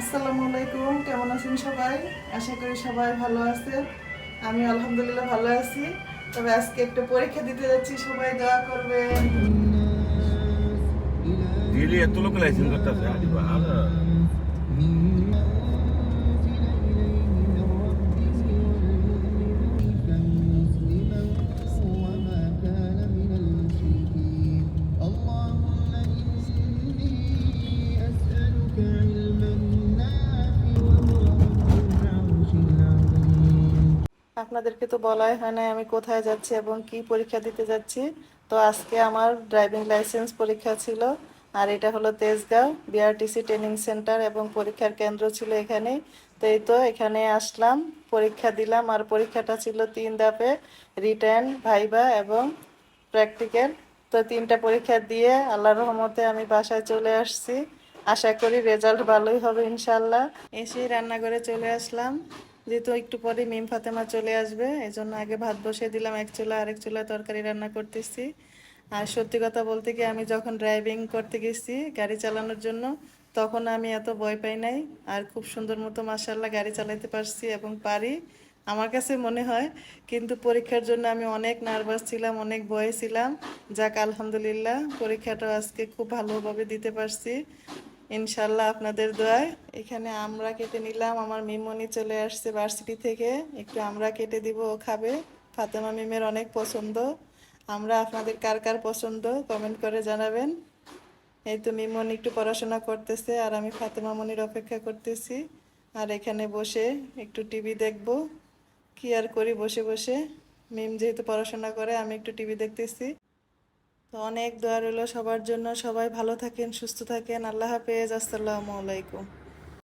আসসালামু আলাইকুম, কেমন আছেন সবাই? আশা করি সবাই ভালো আছেন। আমি আলহামদুলিল্লাহ ভালো আছি। তবে আজকে একটু পরীক্ষা দিতে যাচ্ছি, সবাই দোয়া করবেন। দিল্লি এত লোক লাইসেন্স করতেছে, আরে আপনাদেরকে তো বলাই হয় না আমি কোথায় যাচ্ছি এবং কি পরীক্ষা দিতে যাচ্ছি। তো আজকে আমার ড্রাইভিং লাইসেন্স পরীক্ষা ছিল আর এটা হলো তেজগাঁও বিআরটিসি ট্রেনিং সেন্টার এবং পরীক্ষার কেন্দ্র ছিল এখানে। তো এই তো এখানে আসলাম, পরীক্ষা দিলাম আর পরীক্ষাটা ছিল তিন ধাপে, রিটার্ন, ভাইবা এবং প্র্যাকটিক্যাল। তো তিনটা পরীক্ষা দিয়ে আল্লাহর রহমতে আমি বাসায় চলে আসছি। আশা করি রেজাল্ট ভালোই হবে ইনশাল্লাহ এসে রান্নাঘরে চলে আসলাম। যেহেতু একটু পরে মিম ফাতেমা চলে আসবে এই জন্য আগে ভাত বসিয়ে দিলাম, এক চুলা আরেক চুলা তরকারি রান্না করতেছি। আর সত্যি কথা বলতে কি, আমি যখন ড্রাইভিং করতে গেছি গাড়ি চালানোর জন্য, তখন আমি এত ভয় পাই নাই। আর খুব সুন্দর মতো মাসাল্লাহ গাড়ি চালাতে পারছি এবং পারি, আমার কাছে মনে হয়। কিন্তু পরীক্ষার জন্য আমি অনেক নার্ভাস ছিলাম, অনেক ভয়ে ছিলাম। যাক, আলহামদুলিল্লাহ পরীক্ষাটা আজকে খুব ভালোভাবে দিতে পারছি। ইনশাল্লাহ আপনাদের দোয়ায়। এখানে আমরা কেটে নিলাম, আমার মিমনি চলে আসছে ভার্সিটি থেকে। একটু আমরা কেটে দিব ও খাবে। ফাতেমা মিমের অনেক পছন্দ। আমরা আপনাদের কার কার পছন্দ কমেন্ট করে জানাবেন। এই তো মিমনি একটু পড়াশোনা করতেছে আর আমি ফাতেমা মনির অপেক্ষা করতেছি। আর এখানে বসে একটু টিভি দেখব। কি আর করি বসে বসে? মিম যেহেতু পড়াশোনা করে, আমি একটু টিভি দেখতেছি। তো অনেক দোয়া রইল সবার জন্য। সবাই ভালো থাকেন, সুস্থ থাকেন। আল্লাহ হাফেজ। আসসালামু আলাইকুম।